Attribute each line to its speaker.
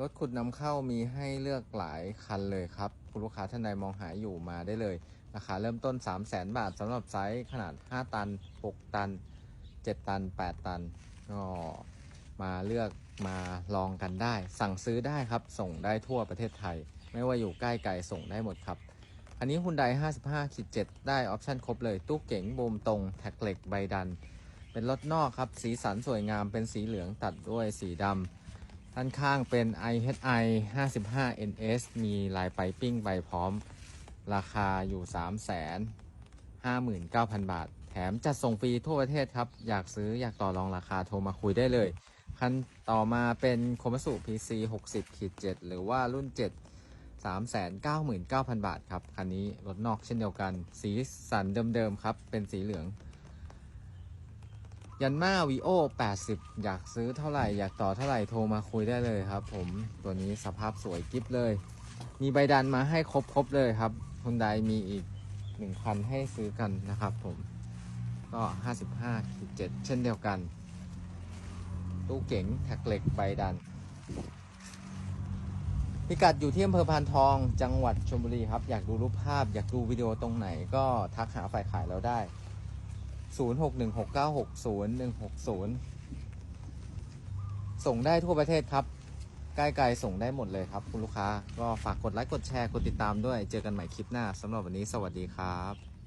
Speaker 1: รถขุดนำเข้ามีให้เลือกหลายคันเลยครับ คุณลูกค้าท่านใดมองหาอยู่มาได้เลย ราคาเริ่มต้น 3 0 0แสนบาทสำหรับไซส์ขนาด 5 ตัน 6 ตัน 7 ตัน 8 ตันก็มาเลือกมาลองกันได้ สั่งซื้อได้ครับ ส่งได้ทั่วประเทศไทย ไม่ว่าอยู่ใกล้ไกลส่งได้หมดครับ อันนี้ Hyundai 55ขีด7ได้ออปชั่นครบเลย ตู้เก๋งบมตรง แท็กเหล็กใบดัน เป็นรถนอกครับ สีสันสวยงามเป็นสีเหลืองตัดด้วยสีดำ ด้านข้างเป็น IHI 55 NS มีลายไปปิ้งใบพร้อม ราคาอยู่ 3 5 9 0 0 0 บาท แถมจัดส่งฟรีทั่วประเทศครับ อยากซื้ออยากต่อรองราคาโทรมาคุยได้เลย คันต่อมาเป็นโคมัสุ PC 60ขีด7หรือว่ารุ่น 7 399,000 บาทครับ คันนี้รถนอกเช่นเดียวกัน สีสันเดิมๆครับ เป็นสีเหลือง ยันมาวีโอ80 อยากซื้อเท่าไหร่ อยากต่อเท่าไหร่โทรมาคุยได้เลยครับ ผมตัวนี้สภาพสวยกิ๊บเลย มีใบดันมาให้ครบๆเลยครับคุณไดมีอีกหนึ่งคันให้ซื้อกันนะครับ ผมก็ 55ขีด7เช่นเดียวกัน ตู้เก๋งแท็กเหล็กใบดัน พิกัดอยู่ที่อำเภอพานทองจังหวัดชลบุรีครับ อยากดูรูปภาพ อยากดูวิดีโอตรงไหนก็ทักหาฝ่ายขายเราได้ 0616960160 ส่งได้ทั่วประเทศครับ ใกล้ๆส่งได้หมดเลยครับ คุณลูกค้า ก็ฝากกดไลค์กดแชร์กดติดตามด้วย เจอกันใหม่คลิปหน้าสำหรับวันนี้สวัสดีครับ